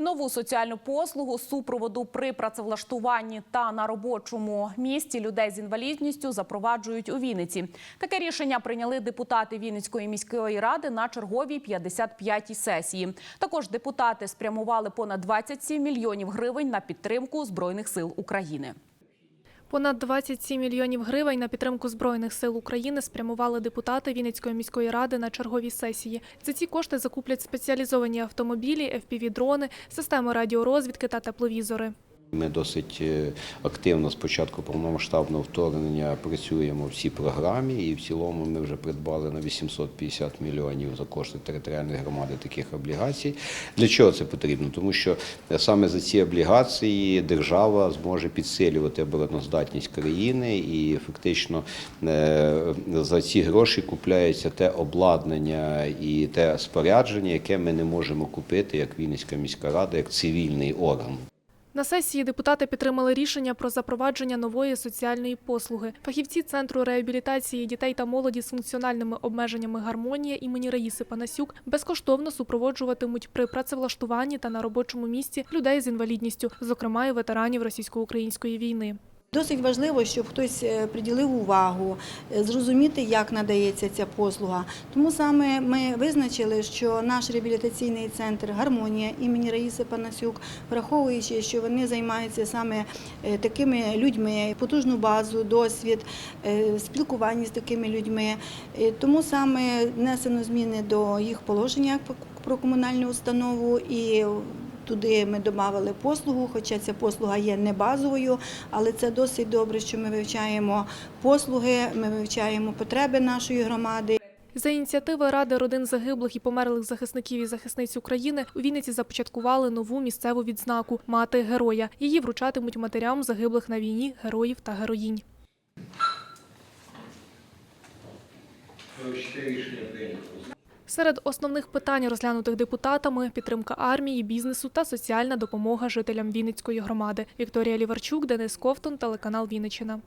Нову соціальну послугу супроводу при працевлаштуванні та на робочому місці людей з інвалідністю запроваджують у Вінниці. Таке рішення прийняли депутати Вінницької міської ради на черговій 55-й сесії. Також депутати спрямували понад 27 мільйонів гривень на підтримку збройних сил України. Понад 27 мільйонів гривень на підтримку збройних сил України спрямували депутати Вінницької міської ради на черговій сесії. За ці кошти закуплять спеціалізовані автомобілі, FPV-дрони, системи радіорозвідки та тепловізори. Ми досить е, активно з початку повномасштабного вторгнення працюємо в цій програмі, і в цілому ми вже придбали на 850 мільйонів за кошти територіальної громади таких облігацій. Для чого це потрібно? Тому що саме за ці облігації держава зможе підсилювати обороноздатність країни, і фактично е, за ці гроші купляється те обладнання і те спорядження, яке ми не можемо купити як Вінницька міська рада, як цивільний орган. На сесії депутати підтримали рішення про запровадження нової соціальної послуги. Фахівці центру реабілітації дітей та молоді з функціональними обмеженнями гармонія імені Раїси Панасюк безкоштовно супроводжуватимуть при працевлаштуванні та на робочому місці людей з інвалідністю, зокрема і ветеранів російсько-української війни. Досить важливо, щоб хтось е, приділив увагу, е, зрозуміти, як надається ця послуга. Тому саме ми визначили, що наш реабілітаційний центр Гармонія імені Раїси Панасюк, враховуючи, що вони займаються саме е, такими людьми, потужну базу, досвід, спілкування з такими людьми. Тому саме внесено зміни до їх положення про комунальну установу і Туди ми додали послугу, хоча ця послуга є не базовою, але це досить добре, що ми вивчаємо послуги, ми вивчаємо потреби нашої громади. За ініціативи Ради родин загиблих і померлих захисників і захисниць України у Вінниці започаткували нову місцеву відзнаку Мати героя. Її вручатимуть матерям загиблих на війні, героїв та героїнь. Серед основних питань, розглянутих депутатами, підтримка армії, бізнесу та соціальна допомога жителям Вінницької громади. Вікторія Ліварчук, Денис Ковтун, телеканал Вінниччина.